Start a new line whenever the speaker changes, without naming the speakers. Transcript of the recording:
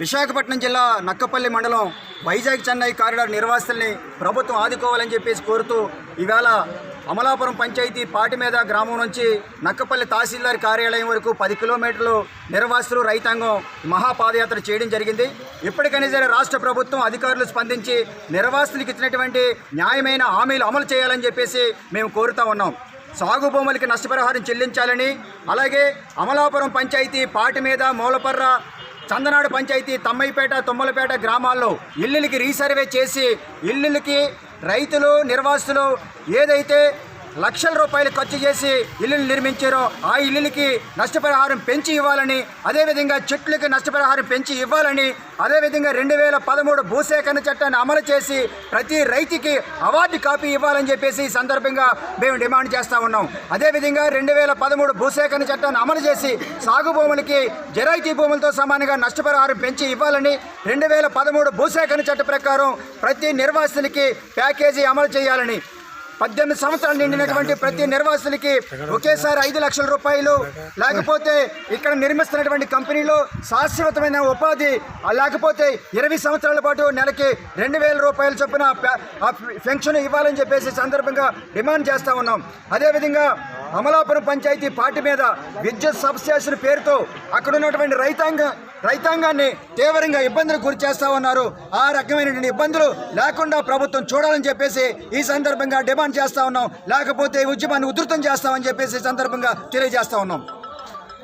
విశాఖపట్నం జిల్లా నక్కపల్లి మండలం వైజాగ్ చెన్నై కారిడార్ నిర్వాసితుల్ని ప్రభుత్వం ఆదుకోవాలని చెప్పేసి కోరుతూ ఈవేళ అమలాపురం పంచాయతీ పాటి మీద గ్రామం నుంచి నక్కపల్లి తహసీల్దార్ కార్యాలయం వరకు పది కిలోమీటర్లు నిర్వాసితులు రైతాంగం మహాపాదయాత్ర చేయడం జరిగింది. ఇప్పటికైనా సరే రాష్ట్ర ప్రభుత్వం అధికారులు స్పందించి నిర్వాసితులకు ఇచ్చినటువంటి న్యాయమైన హామీలు అమలు చేయాలని చెప్పేసి మేము కోరుతా ఉన్నాం. సాగు భూములకి నష్టపరిహారం చెల్లించాలని అలాగే అమలాపురం పంచాయతీ పాటి మీద మూలపర్ర చందనాడు పంచాయతీ తమ్మయ్యపేట తుమ్మలపేట గ్రామాల్లో ఇల్లులకి రీసర్వే చేసి ఇల్లులకి రైతులు నిర్వాసులు ఏదైతే లక్షల రూపాయలు ఖర్చు చేసి ఇల్లులు నిర్మించారో ఆ ఇల్లులకి నష్టపరిహారం పెంచి ఇవ్వాలని అదేవిధంగా చెట్లకి నష్టపరిహారం పెంచి ఇవ్వాలని అదేవిధంగా రెండు వేల పదమూడు భూసేకరణ చట్టాన్ని అమలు చేసి ప్రతి రైతుకి అవార్డు కాపీ ఇవ్వాలని చెప్పేసి ఈ సందర్భంగా మేము డిమాండ్ చేస్తూ ఉన్నాం. అదేవిధంగా రెండు వేల పదమూడు భూసేకరణ చట్టాన్ని అమలు చేసి సాగు భూములకి జరాయితీ భూములతో సమానంగా నష్టపరిహారం పెంచి ఇవ్వాలని రెండు వేల పదమూడు భూసేకరణ చట్ట ప్రకారం ప్రతి నిర్వాసితులకి ప్యాకేజీ అమలు చేయాలని పద్దెనిమిది సంవత్సరాలు నిండినటువంటి ప్రతి నిర్వాసులకి ఒకేసారి ఐదు లక్షల రూపాయలు. లేకపోతే ఇక్కడ నిర్మిస్తున్నటువంటి కంపెనీలో శాశ్వతమైన ఉపాధి లేకపోతే ఇరవై సంవత్సరాల పాటు నెలకి రెండు వేల రూపాయలు చొప్పున పెన్షన్ ఇవ్వాలని చెప్పేసి సందర్భంగా డిమాండ్ చేస్తూ ఉన్నాం. అదేవిధంగా అమలాపురం పంచాయతీ పార్టీ మీద విద్యుత్ సబ్స్టేషన్ పేరుతో అక్కడ ఉన్నటువంటి రైతాంగ రైతాంగాన్ని తీవ్రంగా ఇబ్బందులకు గురి చేస్తా ఉన్నారు. ఆ రకమైనటువంటి ఇబ్బందులు లేకుండా ప్రభుత్వం చూడాలని చెప్పేసి ఈ సందర్భంగా డిమాండ్ చేస్తా ఉన్నాం. లేకపోతే ఉద్యమాన్ని ఉధృతం చేస్తామని చెప్పేసి సందర్భంగా తెలియజేస్తా ఉన్నాం.